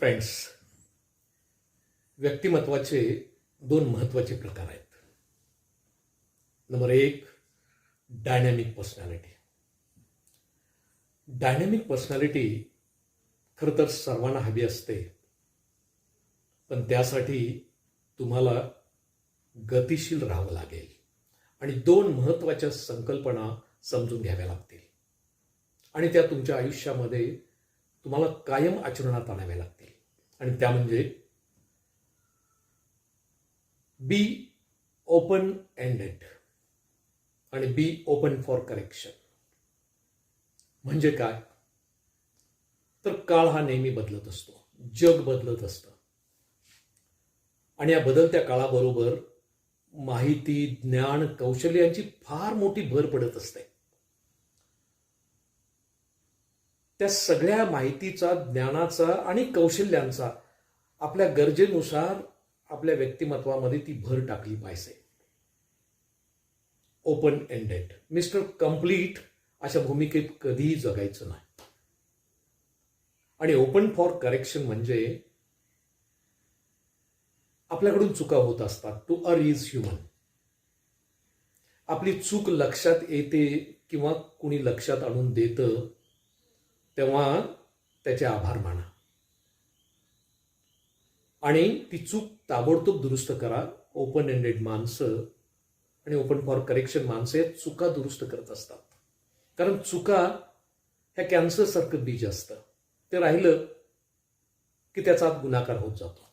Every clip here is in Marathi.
फ्रेंड्स व्यक्तिमत्वाचे दोन महत्त्वाचे प्रकार आहेत. नंबर एक डायनॅमिक पर्सनॅलिटी डायनॅमिक पर्सनॅलिटी खरं तर सर्वांना हवी असते. पण त्यासाठी तुम्हाला गतिशील राहावं लागेल. आणि दोन महत्त्वाच्या संकल्पना समजून घ्याव्या लागतील. आणि त्या तुमच्या आयुष्यामध्ये तुम्हाला कायम आचरणात आणाव्या लागतील. आणि त्या म्हणजे बी ओपन एंडेड आणि बी ओपन फॉर करेक्शन म्हणजे काय? तर काळ हा नेहमी बदलत असतो. जग बदलत असतं. आणि या बदलत्या काळाबरोबर माहिती ज्ञान कौशल्यांची फार मोठी भर पडत असते. त्या सगळ्या माहितीचा ज्ञानाचा आणि कौशल्यांचा आपल्या गरजेनुसार आपल्या व्यक्तिमत्वामध्ये ती भर टाकली पाहिजे. ओपन एंडेड मिस्टर कंप्लीट अशा भूमिकेत कधीही जगायचं नाही. आणि ओपन फॉर करेक्शन म्हणजे आपल्याकडून चुका होत असतात. टू अर इज ह्युमन आपली चूक लक्षात येते किंवा कुणी लक्षात आणून देतं तेव्हा त्याचे आभार माना. आणि ती चूक ताबडतोब दुरुस्त करा. ओपन एंडेड माणसं आणि ओपन फॉर करेक्शन माणसं या चुका दुरुस्त करत असतात. कारण चुका ह्या कॅन्सरसारखं बीज असतं. ते राहिलं की त्याचा आत गुन्हाकार होत जातो.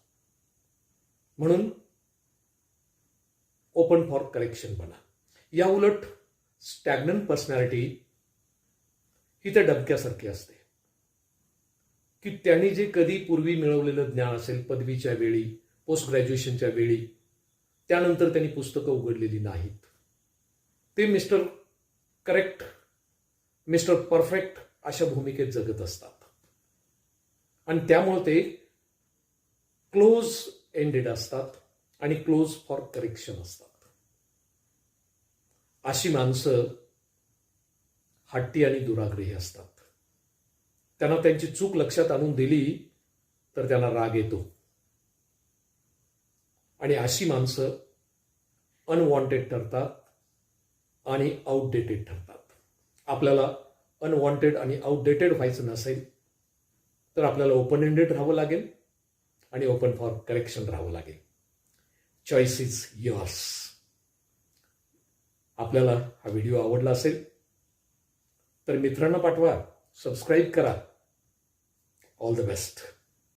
म्हणून ओपन फॉर करेक्शन बना. या उलट स्टॅग्नंट पर्सनॅलिटी ही त्या डबक्यासारखी असते. की त्यांनी जे कधी पूर्वी मिळवलेलं ज्ञान असेल पदवीच्या वेळी पोस्ट ग्रॅज्युएशनच्या वेळी त्यानंतर त्यांनी पुस्तकं उघडलेली नाहीत. ते मिस्टर करेक्ट मिस्टर परफेक्ट अशा भूमिकेत जगत असतात. आणि त्यामुळे ते क्लोज एंडेड असतात आणि क्लोज फॉर करेक्शन असतात. अशी माणसं हट्टी आणि दुराग्रही असतात. त्यांना त्यांची चूक लक्षात आणून दिली तर त्यांना राग येतो. आणि अशी माणसं अनवॉन्टेड ठरतात आणि आउटडेटेड ठरतात. आपल्याला अनवॉन्टेड आणि आउटडेटेड व्हायचं नसेल तर आपल्याला ओपन एंडेड राहावं लागेल आणि ओपन फॉर करेक्शन राहावं लागेल. चॉईस इज युअर्स आपल्याला हा व्हिडिओ आवडला असेल तर मित्रांना पाठवा. सबस्क्राईब करा. All the best